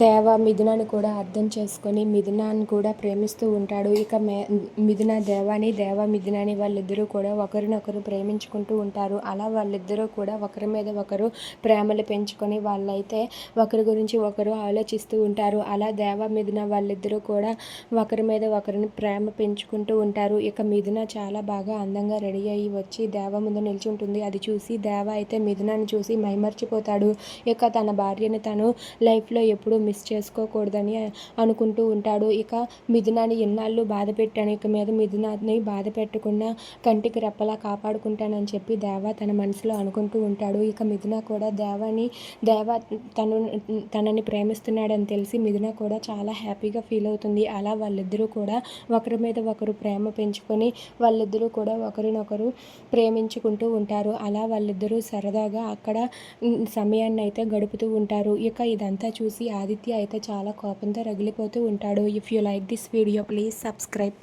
దేవ మిథునాన్ని కూడా అర్థం చేసుకొని మిథునాన్ని కూడా ప్రేమిస్తూ ఉంటాడు. ఇక మే మిథున దేవాని దేవ మిథునాని వాళ్ళిద్దరూ కూడా ఒకరినొకరు ప్రేమించుకుంటూ ఉంటారు. అలా వాళ్ళిద్దరూ కూడా ఒకరి మీద ఒకరు ప్రేమలు పెంచుకొని వాళ్ళైతే ఒకరి గురించి ఒకరు ఆలోచిస్తూ ఉంటారు. అలా దేవ మిథున వాళ్ళిద్దరూ కూడా ఒకరి మీద ఒకరిని ప్రేమ పెంచుకుంటూ ఉంటారు. ఇక మిథున చాలా బాగా అందంగా రెడీ అయ్యి వచ్చి దేవ ముందు నిల్చుంటుంది. అది చూసి దేవ అయితే మిథునాన్ని చూసి మైమర్చిపోతాడు. ఇక తన భార్యని తను లైఫ్లో ఎప్పుడు మిస్ చేసుకోకూడదని అనుకుంటూ ఉంటాడు. ఇక మిథునాన్ని ఎన్నాళ్ళు బాధ పెట్టాను ఇక మీద మిథునాన్ని బాధ పెట్టకుండా కంటికి రెప్పలా కాపాడుకుంటానని చెప్పి దేవ తన మనసులో అనుకుంటూ ఉంటాడు. ఇక మిథున కూడా దేవాని దేవ తను తనని ప్రేమిస్తున్నాడని తెలిసి మిథున కూడా చాలా హ్యాపీగా ఫీల్ అవుతుంది. అలా వాళ్ళిద్దరూ కూడా ఒకరి మీద ఒకరు ప్రేమ పెంచుకొని వాళ్ళిద్దరూ కూడా ఒకరినొకరు ప్రేమించుకుంటూ ఉంటారు. అలా వాళ్ళిద్దరూ సరదాగా అక్కడ సమయాన్ని అయితే గడుపుతూ ఉంటారు. ఇక ఇదంతా చూసి ఆదిత్య అయితే చాలా కోపంతో రగిలిపోతూ ఉంటాడు. If you like this video please subscribe